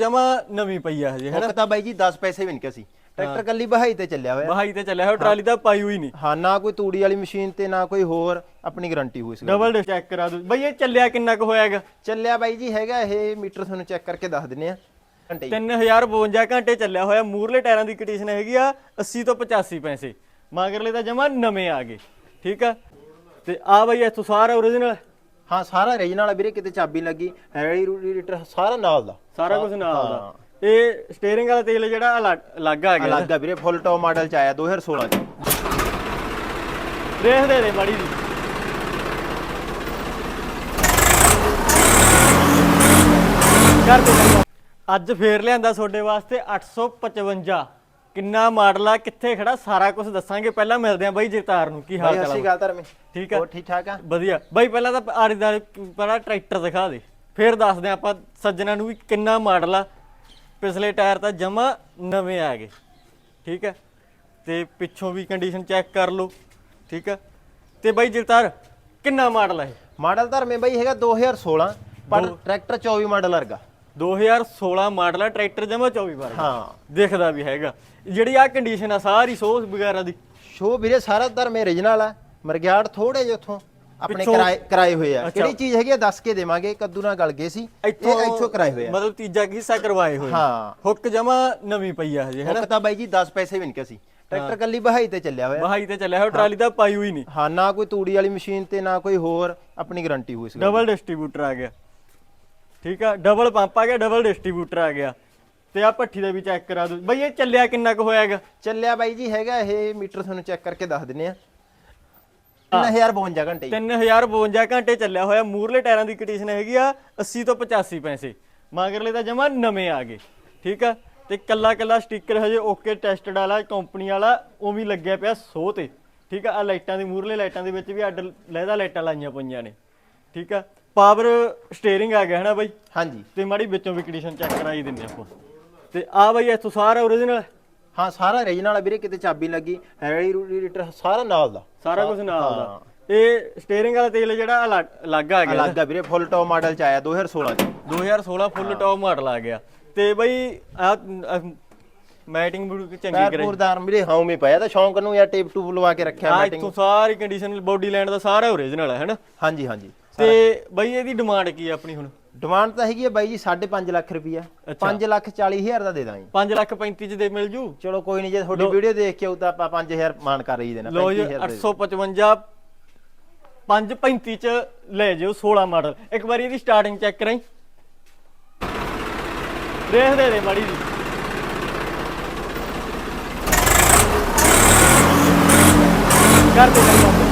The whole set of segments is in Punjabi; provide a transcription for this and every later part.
ਜਮਾ ਨਵੀਂ ਪਈ ਆ ਹਜੇ ਹੈਨਾ? ਇੱਕ ਤਾਂ ਬਾਈ ਜੀ 10 ਪੈਸੇ ਵੀ ਨਹੀਂ ਕਿਸੀ ਟਰੈਕਟਰ ਕੱਲੀ ਬਹਾਈ ਤੇ ਚੱਲਿਆ ਹੋਇਆ। ਬਹਾਈ ਤੇ ਚੱਲਿਆ ਹੋਇਆ ਟਰਾਲੀ ਤਾਂ ਪਾਈ ਹੋਈ ਨਹੀਂ। ਹਾਂ ਨਾ ਕੋਈ ਤੂੜੀ ਵਾਲੀ ਮਸ਼ੀਨ ਤੇ ਨਾ ਕੋਈ ਹੋਰ ਆਪਣੀ ਗਾਰੰਟੀ ਹੋਈ ਸੀ। ਡਬਲ ਚੈੱਕ ਕਰਾ ਦੂ ਬਈ ਇਹ ਚੱਲਿਆ ਕਿੰਨਾ ਕੁ ਹੋਇਆਗਾ ਚੱਲਿਆ ਬਾਈ ਜੀ ਹੈਗਾ ਇਹ ਮੀਟਰ ਤੁਹਾਨੂੰ ਚੈੱਕ ਕਰਕੇ ਦੱਸ ਦਿੰਨੇ ਆ। ਘੰਟੇ 3052 ਘੰਟੇ ਚੱਲਿਆ ਹੋਇਆ। ਮੂਰਲੇ ਟਾਇਰਾਂ ਦੀ ਕੰਡੀਸ਼ਨ ਹੈਗੀ ਆ 80 ਤੋਂ 85 ਪੈਸੇ। ਮਗਰਲੇ ਤਾਂ ਜਮਾ ਨਵੇਂ ਆ ਗਏ। ਠੀਕ ਆ? ਤੇ ਆ ਬਈ ਇੱਥੋਂ ਸਾਰਾ ਓਰੀਜਨਲ ਹਾਂ ਸਾਰਾ ਰੀਜਨਲ ਆ ਵੀਰੇ ਕਿਤੇ ਚਾਬੀ ਲੱਗੀ ਰੈਡੀ ਰੂਡੀਟਰ ਸਾਰਾ ਨਾਲ ਦਾ। ਸਾਰਾ ਕੁਝ ਨਾਲ ਦਾ। ਇਹ ਸਟੀਅਰਿੰਗ ਵਾਲਾ ਤੇਲ ਜਿਹੜਾ ਅਲੱਗ ਅਲੱਗ ਆ ਗਿਆ। ਅਲੱਗ ਆ ਵੀਰੇ ਫੁੱਲ ਟੌਪ ਮਾਡਲ ਚ ਆਇਆ 2016 ਚ। ਦੇਖ ਦੇ ਦੇ ਮਾੜੀ ਜੀ। ਕਰ। ਅੱਜ ਫੇਰ ਲਿਆਂਦਾ ਤੁਹਾਡੇ ਵਾਸਤੇ 855 ਕਿੰਨਾ ਮਾਡਲ ਆ ਕਿੱਥੇ ਖੜਾ ਸਾਰਾ ਕੁਝ ਦੱਸਾਂਗੇ। ਪਹਿਲਾਂ ਮਿਲਦੇ ਆਂ ਬਾਈ ਜਗਤਾਰ ਨੂੰ ਕੀ ਹਾਲ ਚਾਲ ਆ ਗੱਲ ਧਰਮੇ। ਠੀਕ ਆ? ਠੀਕ ਠਾਕ ਆ? ਵਧੀਆ। ਬਾਈ ਪਹਿਲਾਂ ਤਾਂ ਆੜੀ ਦਾ ਪਹਿਲਾਂ ਟਰੈਕਟਰ ਦਿਖਾ ਦੇ। ਫੇਰ ਦੱਸਦੇ ਆਂ ਆਪਾਂ ਸੱਜਣਾ ਨੂੰ ਵੀ ਕਿੰਨਾ ਮਾਡਲ ਆ। ਪਿਛਲੇ ਟਾਇਰ ਤਾਂ ਜਮਾ ਨਵੇਂ ਆ ਗਏ। ਠੀਕ ਹੈ ਤੇ ਪਿੱਛੋਂ ਵੀ ਕੰਡੀਸ਼ਨ ਚੈੱਕ ਕਰ ਲਓ। ਠੀਕ ਹੈ ਤੇ ਬਾਈ ਜਗਤਾਰ ਕਿੰਨਾ ਮਾਡਲ ਹੈ ਇਹ? ਮਾਡਲ ਧਰਮੇ ਬਾਈ ਹੈਗਾ 2016 ਪਰ ਟਰੈਕਟਰ 24 ਮਾਡਲ ਵਰਗਾ। 2016 ਮਾਡਲ ਆ ਟਰੈਕਟਰ ਜਮਾ 24 ਵਾਰ ਹਾਂ। ਦਿਖਦਾ ਵੀ ਹੈਗਾ। ਜਿਹੜੀ ਆ ਕੰਡੀਸ਼ਨ ਆ ਸਾਰੀ ਸੋਸ ਵਗੈਰਾ ਦੀ। ਸ਼ੋ ਵੀਰੇ ਸਾਰਾ ਧਰਮੇ ਰੀਜਨਲ ਆ। ਮਰਗਿਆੜ ਥੋੜੇ ਜਿਹਾ ਉੱਥੋਂ ਆਪਣੇ ਪਿੱਛੋਂ- ਕਿਰਾਏ ਕਿਰਾਏ ਹੋਏ ਆ। ਅੱਛਾ। ਕਿਹੜੀ ਚੀਜ਼ ਹੈਗੀ ਆ ਦੱਸ ਕੇ ਦੇਵਾਂਗੇ। ਕੱਦੂ ਨਾਲ ਗਲ ਗਏ ਸੀ। ਇਹ ਇੱਥੋਂ ਕਿਰਾਏ ਹੋਏ ਆ। ਮਤਲਬ ਤੀਜਾ ਹਿੱਸਾ ਕਰਵਾਏ ਹੋਏ। ਹਾਂ। ਹੁੱਕ ਜਮਾ ਨਵੀਂ ਪਈ ਆ ਹਜੇ ਹੈਨਾ? ਇੱਕ ਤਾਂ ਬਾਈ ਜੀ 10 ਪੈਸੇ ਵੀ ਨਹੀਂ ਕਿਸੀ। ਟਰੈਕਟਰ ਕੱਲੀ ਬਹਾਈ ਤੇ ਚੱਲਿਆ ਹੋਇਆ। ਬਹਾਈ ਤੇ ਚੱਲਿਆ ਹੋਇਆ ਟਰਾਲੀ ਤਾਂ ਪਾਈ ਹੋਈ ਨਹੀਂ। ਹਾਂ ਨਾ ਕੋਈ ਤੂੜੀ ਵਾਲੀ ਮਸ਼ੀਨ ਤੇ ਨਾ ਕੋਈ ਹੋਰ ਆਪਣੀ ਗਾਰੰਟੀ ਹੋਈ ਸੀ। ਡਬਲ ਡਿਸਟ੍ਰੀਬਿਊਟਰ ਆ ਗਿਆ। ਠੀਕ ਆ? ਡਬਲ ਪੰਪ ਆ ਗਿਆ ਡਬਲ ਡਿਸਟ੍ਰੀਬਿਊਟਰ ਆ ਗਿਆ। ਤੇ ਆ ਭੱਠੀ ਦਾ ਵੀ ਚੈੱਕ ਕਰਾ ਦੋ ਬਈ ਇਹ ਚੱਲਿਆ ਕਿੰਨਾ ਕੁ ਹੋਇਆਗਾ? ਚੱਲਿਆ ਬਾਈ ਜੀ ਹੈਗਾ ਇਹ ਮੀਟਰ ਤੁਹਾਨੂੰ ਚੈੱਕ ਕਰਕੇ ਦੱਸ ਦਿੰਨੇ ਆ। 3052 ਘੰਟੇ ਜੀ। 3052 ਘੰਟੇ ਚੱਲਿਆ ਹੋਇਆ। ਮੂਰਲੇ ਟਾਇਰਾਂ ਦੀ ਕੰਡੀਸ਼ਨ ਹੈਗੀ ਆ 80 ਤੋਂ 85 ਪੈਸੇ। ਮਗਰਲੇ ਤਾਂ ਜਮਾ ਨਵੇਂ ਆ ਗਏ। ਠੀਕ ਆ? ਤੇ ਕੱਲਾ ਕੱਲਾ ਸਟicker ਹਜੇ ਓਕੇ ਟੈਸਟਡ ਵਾਲਾ ਕੰਪਨੀ ਵਾਲਾ ਉਹ ਵੀ ਲੱਗਿਆ ਪਿਆ ਸੋ ਤੇ। ਠੀਕ ਆ? ਆ ਲਾਈਟਾਂ ਦੀ ਮੂਰਲੇ ਲਾਈਟਾਂ ਦੇ ਵਿੱਚ ਵੀ ਅੱਡ ਲਹਿਦਾ ਲਾਈਟਾਂ ਲਾਈਆਂ ਪਈਆਂ ਨੇ। ਠੀਕ ਆ? ਪਾਵਰ ਸਟੀਅਰਿੰਗ ਆ ਗਿਆ ਹਨਾ ਬਾਈ? ਹਾਂਜੀ। ਤੇ ਮਾੜੀ ਵਿੱਚੋਂ ਵੀ ਕੰਡੀਸ਼ਨ ਚੈੱਕ ਕਰਾਈ ਦਿੰਦੇ ਆਪਾਂ। ਤੇ ਆ ਬਾਈ ਇੱਥੋਂ ਸਾਰਾ ਓਰੀਜਨਲ ਹਾਂ ਸਾਰਾ ਰੀਜਨਲ ਆ ਵੀਰੇ ਕਿਤੇ ਚਾਬੀ ਲੱਗੀ। ਰੈਡੀ ਰੂਡੀਟਰ ਸਾਰਾ ਨਾਲ ਦਾ। ਸਾਰਾ ਕੁਝ ਨਾਲ ਦਾ। ਇਹ ਸਟੀਅਰਿੰਗ ਵਾਲਾ ਤੇਲ ਜਿਹੜਾ ਅਲੱਗ ਆ ਗਿਆ। ਅਲੱਗ ਆ ਵੀਰੇ ਫੁੱਲ ਟੌਪ ਮਾਡਲ ਚ ਆਇਆ 2016 ਚ। 2016 ਫੁੱਲ ਟੌਪ ਮਾਡਲ ਆ ਗਿਆ। ਤੇ ਬਈ ਆ ਮੈਟਿੰਗ ਬੜੂ ਚੰਗੀ ਕਰਾਈ। ਪੈਰਪੂਰਦਾਰ ਵੀਰੇ ਹਉਮੇ ਪਿਆ ਤਾਂ ਸ਼ੌਂਕ ਨੂੰ ਯਾਰ ਟੇਪ ਟੂਪ ਲਵਾ ਕੇ ਰੱਖਿਆ ਆ ਮੈਟਿੰਗ ਇੱਥੋਂ ਸਾਰੀ ਕੰਡੀਸ਼ਨ ਬੋਡੀ ਲੈਂਡ ਦਾ ਸਾਰਾ ਓਰੀਜਨਲ ਹੈ ਹੈਨਾ ਹਾਂਜੀ ਹਾਂਜੀ। ਤੇ ਬਈ ਇਹਦੀ ਡਿਮਾਂਡ ਕੀ ਆ ਆਪਣੀ ਹੁਣ? ਡਿਮਾਂਡ ਤਾਂ ਹੈਗੀ ਹੈ ਬਾਈ ਜੀ 5.5 ਲੱਖ ਰੁਪਈਆ। 5 ਲੱਖ 40 ਹਜ਼ਾਰ ਦਾ ਦੇ ਦਾਂਗੇ। 5 ਲੱਖ 35 ਚ ਦੇ ਮਿਲ ਜੂ? ਚਲੋ ਕੋਈ ਨਹੀਂ ਜੇ ਤੁਹਾਡੀ ਵੀਡੀਓ ਦੇਖ ਕੇ ਆਉ ਤਾਂ ਆਪਾਂ 5000 ਮਾਨ ਕਰ ਰਹੀ ਦੇਣਾ ਲੋ ਜੀ 35000 ਦੇ 855 535 ਚ ਲੈ ਜਿਓ 16 ਮਾਡਲ। ਇੱਕ ਵਾਰੀ ਇਹਦੀ ਸਟਾਰਟਿੰਗ ਚੈੱਕ ਕਰਾਈ। ਦੇਖ ਦੇ ਦੇ ਮਾੜੀ ਜੀ। ਕਰ ਦੇ।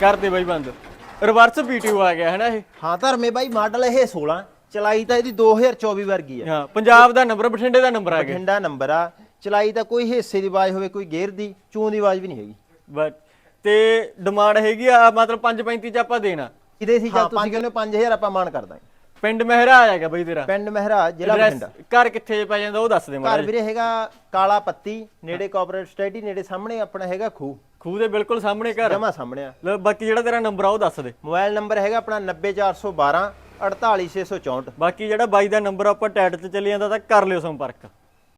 ਬਾਈ ਬੰਦ ਕਰ ਦੇ ਬਾਈ ਬੰਦ। ਰਿਵਰਸ ਪੀਟੀਓ ਆ ਗਿਆ ਹੈ ਨਾ ਇਹ? ਹਾਂ ਧਰਮੇ ਬਾਈ ਮਾਡਲ ਇਹ 16 ਚਲਾਈ ਤਾਂ ਇਹਦੀ 2024 ਵਰਗੀ ਹੈ ਹਾਂ ਪੰਜਾਬ ਦਾ ਨੰਬਰ ਬਠਿੰਡੇ ਦਾ ਨੰਬਰ ਆ ਗਿਆ। ਬਠਿੰਡਾ ਨੰਬਰ ਆ। ਚਲਾਈ ਤਾਂ ਕੋਈ ਹਿੱਸੇ ਦੀ ਆਵਾਜ਼ ਹੋਵੇ ਕੋਈ ਗੇਅਰ ਦੀ ਚੂੰ ਦੀ ਆਵਾਜ਼ ਵੀ ਨਹੀਂ ਹੈਗੀ। ਬਟ ਤੇ ਡਿਮਾਂਡ ਹੈਗੀ ਆ ਮਤਲਬ 535 ਚ ਆਪਾਂ ਦੇਣਾ। ਇਹਦੇ ਸੀ ਚੱਲ ਤੁਸੀਂ ਕਹਿੰਦੇ ਹੋ 5000 ਆਪਾਂ ਮਾਨ ਕਰ ਦਾਂਗੇ ਪਿੰਡ ਮਹਿਰਾ ਆ ਜਾਏਗਾ ਬਈ ਤੇਰਾ। ਪਿੰਡ ਮਹਿਰਾ ਜ਼ਿਲ੍ਹਾ ਬਠਿੰਡਾ। ਘਰ ਕਿੱਥੇ ਪੈ ਜਾਂਦਾ ਉਹ ਦੱਸ ਦੇ ਘਰ ਮਾੜਾ ਵੀਰੇ ਹੈਗਾ ਕਾਲਾ ਪੱਤੀ ਨੇੜੇ ਕੋਆਪਰੇਟ ਸਟੇਡੀ ਨੇੜੇ ਸਾਹਮਣੇ ਆਪਣਾ ਹੈਗਾ ਖੂਹ। ਖੂਹ ਦੇ ਬਿਲਕੁਲ ਸਾਹਮਣੇ ਘਰ। ਜਮਾ ਸਾਹਮਣੇ ਆ। ਲੈ ਬਾਕੀ ਜਿਹੜਾ ਤੇਰਾ ਨੰਬਰ ਆ ਉਹ ਦੱਸ ਦੇ। ਮੋਬਾਈਲ ਨੰਬਰ ਹੈਗਾ ਆਪਣਾ 90412 48664 ਬਾਕੀ ਜਿਹੜਾ ਬਾਈ ਦਾ ਨੰਬਰ ਆਪਾਂ ਟੈਟ 'ਚ ਚੱਲੀ ਜਾਂਦਾ ਤਾਂ ਕਰ ਲਿਓ ਸੰਪਰਕ।